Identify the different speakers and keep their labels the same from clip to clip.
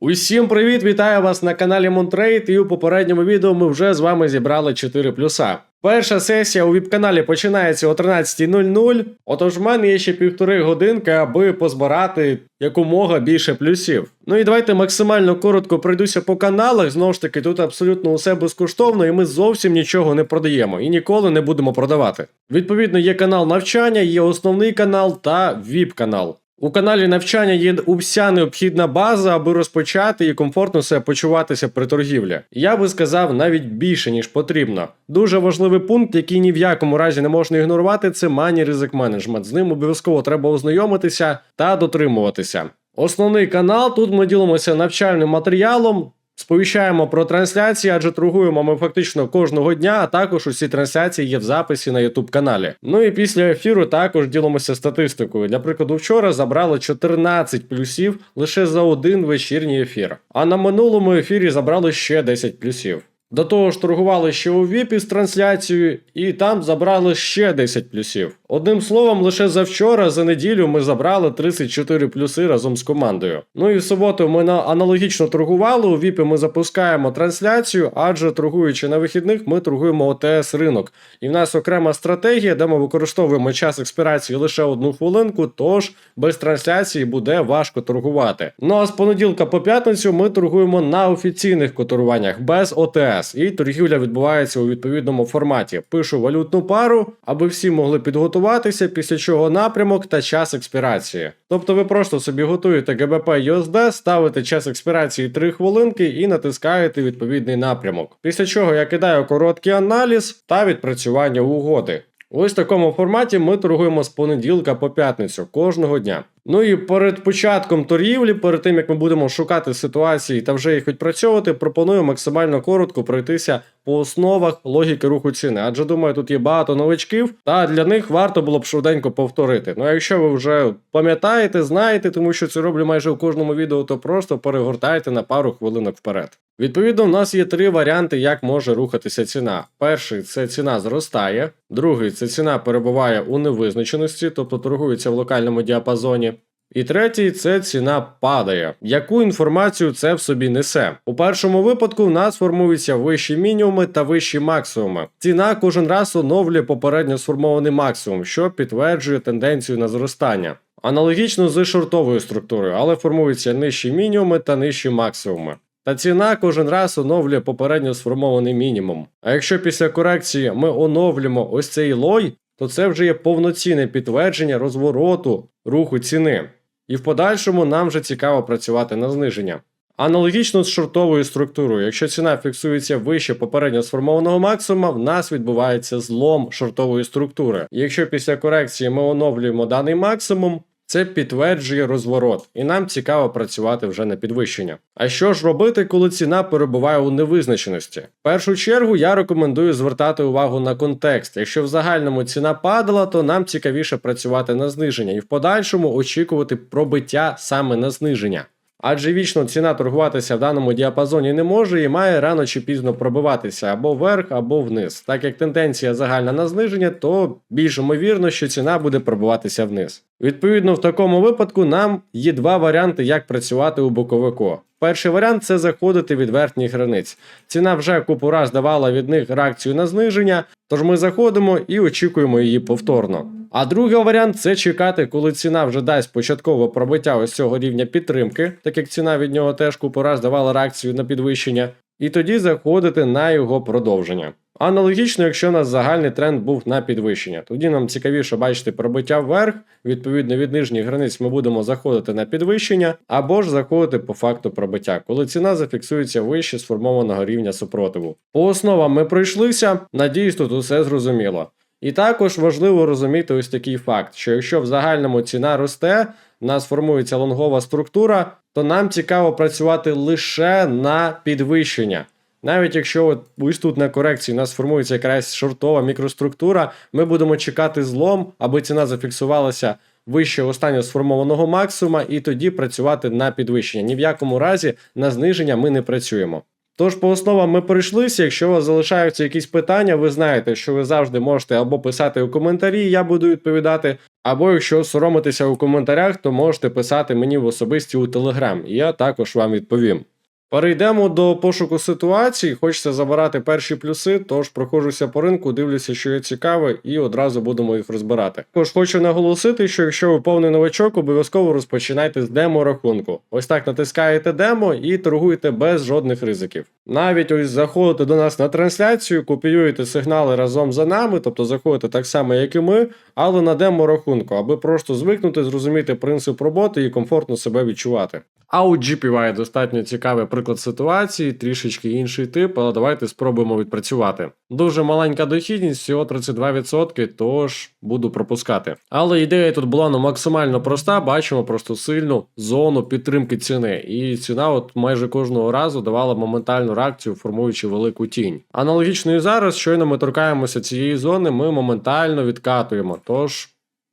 Speaker 1: Усім привіт! Вітаю вас на каналі Монтрейд. І у попередньому відео ми вже з вами зібрали 4 плюса. Перша сесія у віп-каналі починається о 13.00. Отож, в мене є ще півтори годинки, аби позбирати якомога більше плюсів. Ну і давайте максимально коротко пройдуся по каналах. Знову ж таки, тут абсолютно усе безкоштовно, і ми зовсім нічого не продаємо і ніколи не будемо продавати. Відповідно, є канал навчання, є основний канал та віп-канал. У каналі навчання є уся необхідна база, аби розпочати і комфортно себе почуватися при торгівлі. Я би сказав навіть більше ніж потрібно. Дуже важливий пункт, який ні в якому разі не можна ігнорувати, це мані ризик менеджмент. З ним обов'язково треба ознайомитися та дотримуватися. Основний канал тут ми ділимося навчальним матеріалом. Сповіщаємо про трансляції, адже торгуємо ми фактично кожного дня, а також усі трансляції є в записі на YouTube каналі. Ну і після ефіру також ділимося статистикою. Для прикладу, вчора забрали 14 плюсів лише за один вечірній ефір. А на минулому ефірі забрали ще 10 плюсів. До того ж, торгували ще у ВІПі з трансляцією, і там забрали ще 10 плюсів. Одним словом, лише за вчора, за неділю, ми забрали 34 плюси разом з командою. Ну і в суботу ми на аналогічно торгували. У ВІПі ми запускаємо трансляцію, адже торгуючи на вихідних, ми торгуємо ОТС ринок. І в нас окрема стратегія, де ми використовуємо час експірації лише одну хвилинку, тож без трансляції буде важко торгувати. Ну а з понеділка по п'ятницю ми торгуємо на офіційних котируваннях без ОТС, і торгівля відбувається у відповідному форматі. Пишу валютну пару, аби всі могли підготуватися, після чого напрямок та час експірації. Тобто ви просто собі готуєте ГБП USD, ставите час експірації 3 хвилинки і натискаєте відповідний напрямок. Після чого я кидаю короткий аналіз та відпрацювання угоди. Ось в такому форматі ми торгуємо з понеділка по п'ятницю кожного дня. Ну і перед початком торгівлі, перед тим як ми будемо шукати ситуації та вже їх відпрацьовувати, пропоную максимально коротко пройтися по основах логіки руху ціни. Адже думаю, тут є багато новачків, та для них варто було б швиденько повторити. Ну а якщо ви вже пам'ятаєте, знаєте, тому що це роблю майже у кожному відео, то просто перегортайте на пару хвилинок вперед. Відповідно, в нас є три варіанти, як може рухатися ціна. Перший це ціна зростає, другий це ціна перебуває у невизначеності, тобто торгується в локальному діапазоні. І третій це ціна падає. Яку інформацію це в собі несе? У першому випадку в нас формуються вищі мінімуми та вищі максимуми. Ціна кожен раз оновлює попередньо сформований максимум, що підтверджує тенденцію на зростання. Аналогічно з шортовою структурою, але формуються нижчі мінімуми та нижчі максимуми. Та ціна кожен раз оновлює попередньо сформований мінімум. А якщо після корекції ми оновлюємо ось цей лой, то це вже є повноцінне підтвердження розвороту руху ціни. І в подальшому нам вже цікаво працювати на зниження. Аналогічно з шортовою структурою, якщо ціна фіксується вище попередньо сформованого максимума, в нас відбувається злом шортової структури. Якщо після корекції ми оновлюємо даний максимум, це підтверджує розворот, і нам цікаво працювати вже на підвищення. А що ж робити, коли ціна перебуває у невизначеності? В першу чергу я рекомендую звертати увагу на контекст. Якщо в загальному ціна падала, то нам цікавіше працювати на зниження і в подальшому очікувати пробиття саме на зниження. Адже вічно ціна торгуватися в даному діапазоні не може і має рано чи пізно пробиватися або вверх, або вниз. Так як тенденція загальна на зниження, то більш ймовірно, що ціна буде пробиватися вниз. Відповідно, в такому випадку нам є два варіанти, як працювати у боковику. Перший варіант це заходити від верхніх границь. Ціна вже купу раз давала від них реакцію на зниження, тож ми заходимо і очікуємо її повторно. А другий варіант це чекати, коли ціна вже дасть початкове пробиття ось цього рівня підтримки, так як ціна від нього теж купу раз давала реакцію на підвищення, і тоді заходити на його продовження. Аналогічно, якщо у нас загальний тренд був на підвищення, тоді нам цікавіше бачити пробиття вверх, відповідно від нижніх границь ми будемо заходити на підвищення, або ж заходити по факту пробиття, коли ціна зафіксується вище сформованого рівня супротиву. По основам ми пройшлися, надіюсь, тут усе зрозуміло. І також важливо розуміти ось такий факт, що якщо в загальному ціна росте, в нас формується лонгова структура, то нам цікаво працювати лише на підвищення. Навіть якщо от ось тут на корекції у нас формується якась шортова мікроструктура, ми будемо чекати злом, аби ціна зафіксувалася вище останнього сформованого максимума, і тоді працювати на підвищення. Ні в якому разі на зниження ми не працюємо. Тож по основам ми пройшлися. Якщо у вас залишаються якісь питання, ви знаєте, що ви завжди можете або писати у коментарі, я буду відповідати, Або якщо соромитеся у коментарях, то можете писати мені в особисті у Телеграм, і я також вам відповім. Перейдемо до пошуку ситуацій. Хочеться забирати перші плюси, тож проходжуся по ринку, дивлюся, що є цікаве, і одразу будемо їх розбирати. Також хочу наголосити, що якщо ви повний новачок, обов'язково розпочинайте з демо рахунку. Ось так натискаєте демо і торгуєте без жодних ризиків. Навіть ось заходите до нас на трансляцію, копіюєте сигнали разом за нами, тобто заходите так само, як і ми, але на демо рахунку, аби просто звикнути, зрозуміти принцип роботи і комфортно себе відчувати. А у GPY достатньо цікавий приклад ситуації, трішечки інший тип, але давайте спробуємо відпрацювати. Дуже маленька дохідність, всього 32%, тож буду пропускати. Але ідея тут була ну, максимально проста. Бачимо просто сильну зону підтримки ціни. І ціна от майже кожного разу давала моментальну реакцію, формуючи велику тінь. Аналогічно і зараз, щойно ми торкаємося цієї зони, ми моментально відкатуємо. Тож.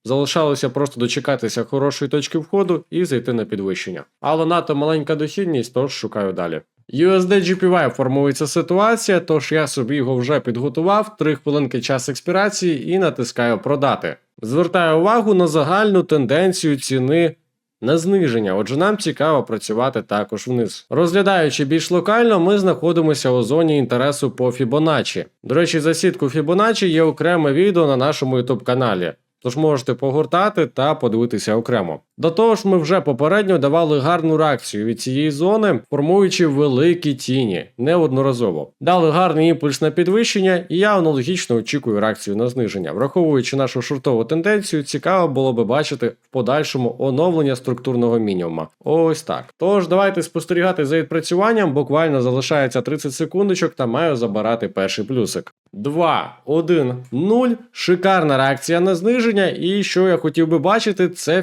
Speaker 1: Залишалося просто дочекатися хорошої точки входу і зайти на підвищення. Але надто маленька дохідність, тож шукаю далі. USD GPY формується ситуація, тож я собі його вже підготував, 3 хвилинки час експірації і натискаю продати. Звертаю увагу на загальну тенденцію ціни на зниження, отже, нам цікаво працювати також вниз. Розглядаючи більш локально, ми знаходимося у зоні інтересу по Fibonacci. До речі, за сітку Фібоначі є окреме відео на нашому YouTube каналі. Тож можете погортати та подивитися окремо. До того ж, ми вже попередньо давали гарну реакцію від цієї зони, формуючи великі тіні неодноразово. Дали гарний імпульс на підвищення, і я аналогічно очікую реакцію на зниження. Враховуючи нашу шортову тенденцію, цікаво було би бачити в подальшому оновлення структурного мінімума. Ось так. Тож давайте спостерігати за відпрацюванням. Буквально залишається 30 секундочок та маю забирати перший плюсик. 2, 1, 0. Шикарна реакція на зниження. І що я хотів би бачити, це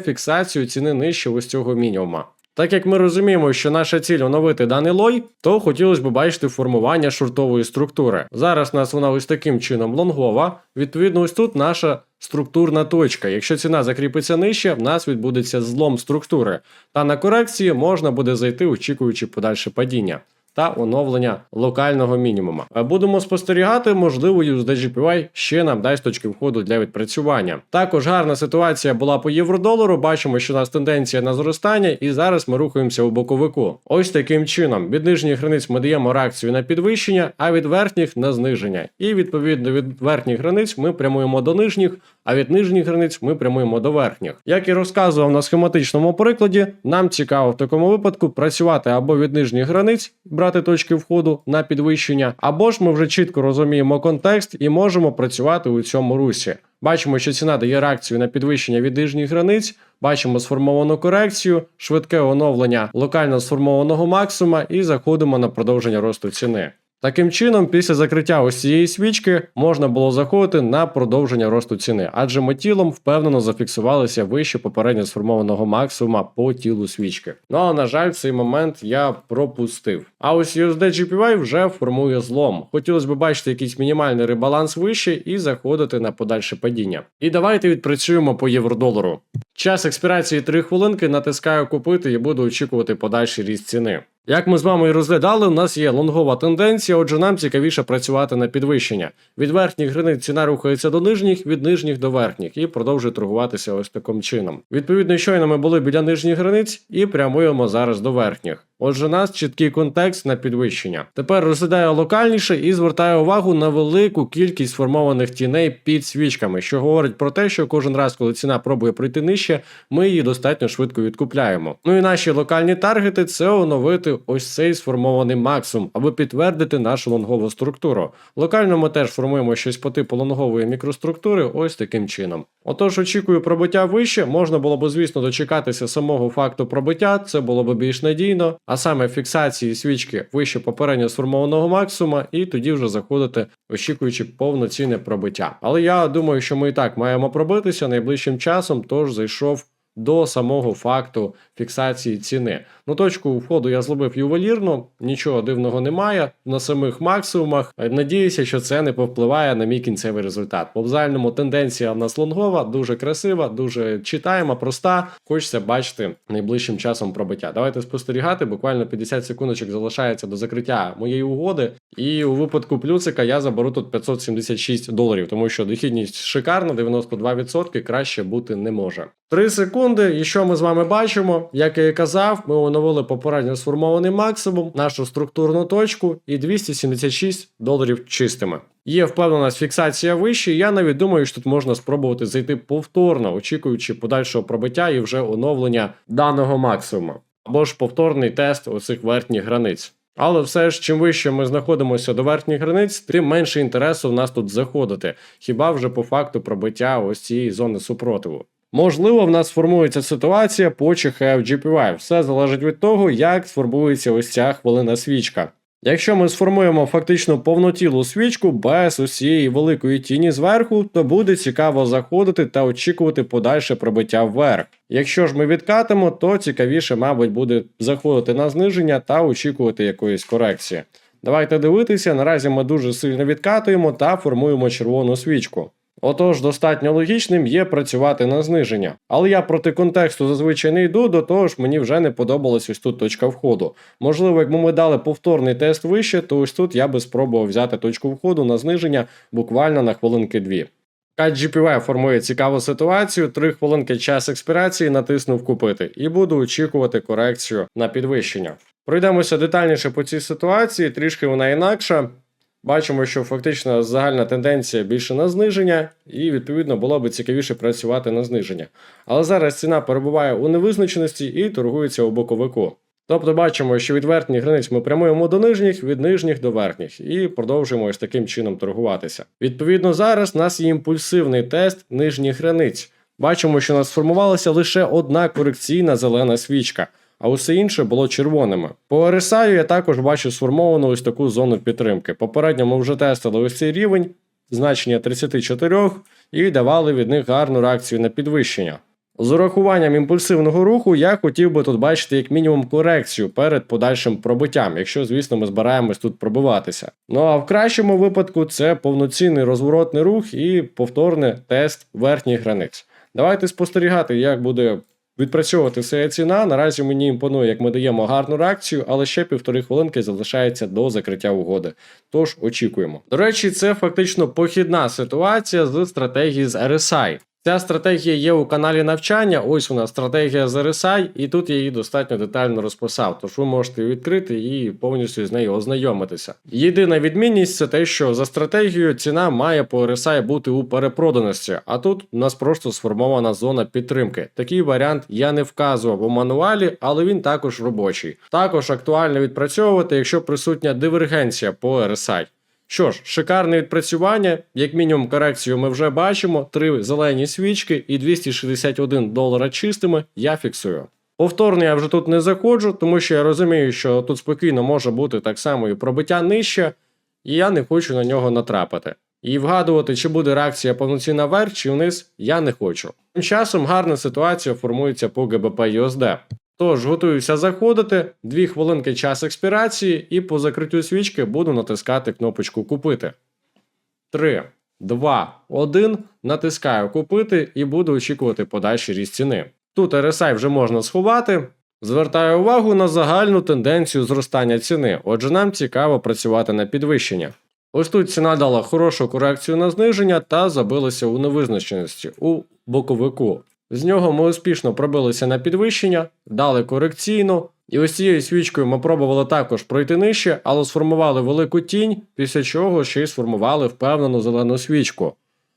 Speaker 1: фіксацію ціни нижче ось цього мінімума. Так як ми розуміємо, що наша ціль оновити даний лой, то хотілося б бачити формування шортової структури. Зараз у нас вона ось таким чином лонгова. Відповідно, ось тут наша структурна точка. Якщо ціна закріпиться нижче, в нас відбудеться злом структури. Та на корекції можна буде зайти, очікуючи подальше падіння та оновлення локального мінімума. Будемо спостерігати, можливо, USD ще нам дасть точки входу для відпрацювання. Також гарна ситуація була по євро-долару. Бачимо, що у нас тенденція на зростання, і зараз ми рухаємося у боковику. Ось таким чином. Від нижніх границь ми даємо реакцію на підвищення, а від верхніх на зниження. І відповідно від верхніх границь ми прямуємо до нижніх, а від нижніх границь ми прямуємо до верхніх. Як і розказував на схематичному прикладі, нам цікаво в такому випадку працювати або від нижніх границь, брати точки входу на підвищення, або ж ми вже чітко розуміємо контекст і можемо працювати у цьому русі. Бачимо, що ціна дає реакцію на підвищення від нижніх границь. Бачимо сформовану корекцію, швидке оновлення локально сформованого максимума і заходимо на продовження росту ціни. Таким чином, після закриття ось цієї свічки можна було заходити на продовження росту ціни, адже ми тілом впевнено зафіксувалися вище попередньо сформованого максимума по тілу свічки. Ну а на жаль, цей момент я пропустив. А ось USD GPY вже формує злом. Хотілося б бачити якийсь мінімальний ребаланс вище і заходити на подальше падіння. І давайте відпрацюємо по євро-долару. Час експірації 3 хвилинки, натискаю купити і буду очікувати подальший ріст ціни. Як ми з вами і розглядали, у нас є лонгова тенденція, отже, нам цікавіше працювати на підвищення. Від верхніх границь ціна рухається до нижніх, від нижніх до верхніх і продовжує торгуватися ось таким чином. Відповідно, щойно ми були біля нижніх границь і прямуємо зараз до верхніх. Отже, у нас чіткий контекст на підвищення. Тепер розглядаю локальніше і звертаю увагу на велику кількість сформованих тіней під свічками, що говорить про те, що кожен раз, коли ціна пробує пройти нижче, ми її достатньо швидко відкупляємо. Ну і наші локальні таргети це оновити ось цей сформований максимум, аби підтвердити нашу лонгову структуру. Локально ми теж формуємо щось по типу лонгової мікроструктури, ось таким чином. Отож, очікую пробиття вище, можна було б, звісно, дочекатися самого факту пробиття, це було б більш надійно, а саме фіксації свічки вище попередньо сформованого максимума, і тоді вже заходити, очікуючи повноцінне пробиття. Але я думаю, що ми і так маємо пробитися найближчим часом, тож зайшов до самого факту фіксації ціни. Ну, точку входу я зробив ювелірно, нічого дивного немає на самих максимумах. Е, Надіюся, що це не повпливає на мій кінцевий результат. По загальному тенденція в нас лонгова, дуже красива, дуже читаєма, проста. Хочеться бачити найближчим часом пробиття. Давайте спостерігати. Буквально 50 секундочок залишається до закриття моєї угоди. І у випадку плюсика я заберу тут 576 доларів, тому що дохідність шикарна, 92%, краще бути не може. 3 секунди, і що ми з вами бачимо? Як я і казав, ми оновили попередньо сформований максимум, нашу структурну точку і 276 доларів чистими. Є впевненість фіксація вище, я навіть думаю, що тут можна спробувати зайти повторно, очікуючи подальшого пробиття і вже оновлення даного максимуму. Або ж повторний тест оцих верхніх границь. Але все ж, чим вище ми знаходимося до верхніх границь, тим менше інтересу в нас тут заходити, хіба вже по факту пробиття ось цієї зони супротиву. Можливо, в нас сформується ситуація по ЧХФ GPY. Все залежить від того, як сформується ось ця хвилина свічка. Якщо ми сформуємо фактично повнотілу свічку без усієї великої тіні зверху, то буде цікаво заходити та очікувати подальше пробиття вверх. Якщо ж ми відкатимо, то цікавіше, мабуть, буде заходити на зниження та очікувати якоїсь корекції. Давайте дивитися, наразі ми дуже сильно відкатуємо та формуємо червону свічку. Отож, достатньо логічним є працювати на зниження. Але я проти контексту зазвичай не йду, до того ж мені вже не подобалась ось тут точка входу. Можливо, якби ми дали повторний тест вище, то ось тут я би спробував взяти точку входу на зниження буквально на хвилинки дві. GPV формує цікаву ситуацію, 3 хвилинки час експірації натиснув купити і буду очікувати корекцію на підвищення. Пройдемося детальніше по цій ситуації, трішки вона інакша. Бачимо, що фактично загальна тенденція більше на зниження, і відповідно було би цікавіше працювати на зниження. Але зараз ціна перебуває у невизначеності і торгується у боковику. Тобто бачимо, що від верхніх границь ми прямуємо до нижніх, від нижніх до верхніх, і продовжуємо ось таким чином торгуватися. Відповідно, зараз у нас є імпульсивний тест нижніх границь. Бачимо, що у нас сформувалася лише одна корекційна зелена свічка, а усе інше було червоними. По RSI я також бачу сформовану ось таку зону підтримки. Попередньо ми вже тестили ось цей рівень, значення 34, і давали від них гарну реакцію на підвищення. З урахуванням імпульсивного руху я хотів би тут бачити як мінімум корекцію перед подальшим пробиттям, якщо, звісно, ми збираємось тут пробиватися. Ну а в кращому випадку це повноцінний розворотний рух і повторний тест верхніх границь. Давайте спостерігати, як буде відпрацьовувати своя ціна. Наразі мені імпонує, як ми даємо гарну реакцію, але ще півтори хвилинки залишається до закриття угоди. Тож очікуємо. До речі, це фактично похідна ситуація з стратегії з RSI. Ця стратегія є у каналі навчання. Ось вона стратегія з RSI, і тут я її достатньо детально розписав. Тож ви можете відкрити і повністю з нею ознайомитися. Єдина відмінність це те, що за стратегією ціна має по RSI бути у перепроданості, а тут у нас просто сформована зона підтримки. Такий варіант я не вказував у мануалі, але він також робочий. Також актуально відпрацьовувати, якщо присутня дивергенція по RSI. Що ж, шикарне відпрацювання, як мінімум корекцію ми вже бачимо, три зелені свічки і 261 долара чистими я фіксую. Повторно я вже тут не заходжу, тому що я розумію, що тут спокійно може бути так само і пробиття нижче, і я не хочу на нього натрапити. І вгадувати, чи буде реакція повноцінна вверх чи вниз, я не хочу. Тим часом гарна ситуація формується по ГБП USD. Тож готуюся заходити, 2 хвилинки час експірації, і по закриттю свічки буду натискати кнопочку Купити. 3, 2, 1. Натискаю Купити і буду очікувати подальший ріст ціни. Тут RSI вже можна сховати. Звертаю увагу на загальну тенденцію зростання ціни, отже, нам цікаво працювати на підвищення. Ось тут ціна дала хорошу корекцію на зниження та забилася у невизначеності у боковику. З нього ми успішно пробилися на підвищення, дали корекційну, і ось цією свічкою ми пробували також пройти нижче, але сформували велику тінь, після чого ще й сформували впевнену зелену свічку,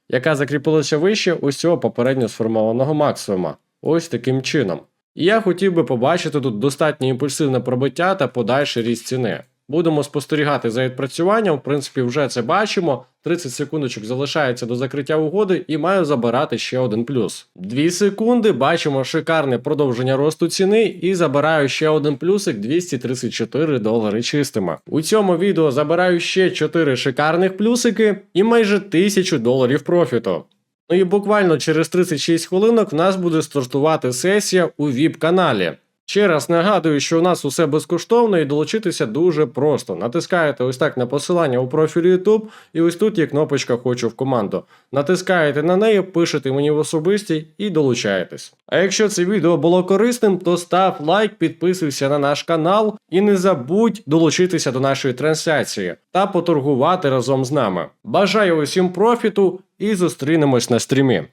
Speaker 1: яка закріпилася вище ось цього попередньо сформованого максимума. Ось таким чином. І я хотів би побачити тут достатньо імпульсивне пробиття та подальший ріст ціни. Будемо спостерігати за відпрацюванням, в принципі, вже це бачимо. 30 секундочок залишається до закриття угоди і маю забирати ще один плюс. 2 секунди, бачимо шикарне продовження росту ціни і забираю ще один плюсик 234 долари чистими. У цьому відео забираю ще 4 шикарних плюсики і майже 1000 доларів профіту. Ну і буквально через 36 хвилинок в нас буде стартувати сесія у VIP каналі. Ще раз нагадую, що у нас усе безкоштовно і долучитися дуже просто. Натискаєте ось так на посилання у профілі YouTube, і ось тут є кнопочка Хочу в команду. Натискаєте на неї, пишете мені в особисті і долучаєтесь. А якщо це відео було корисним, то став лайк, підписуйся на наш канал і не забудь долучитися до нашої трансляції та поторгувати разом з нами. Бажаю усім профіту і зустрінемось на стрімі.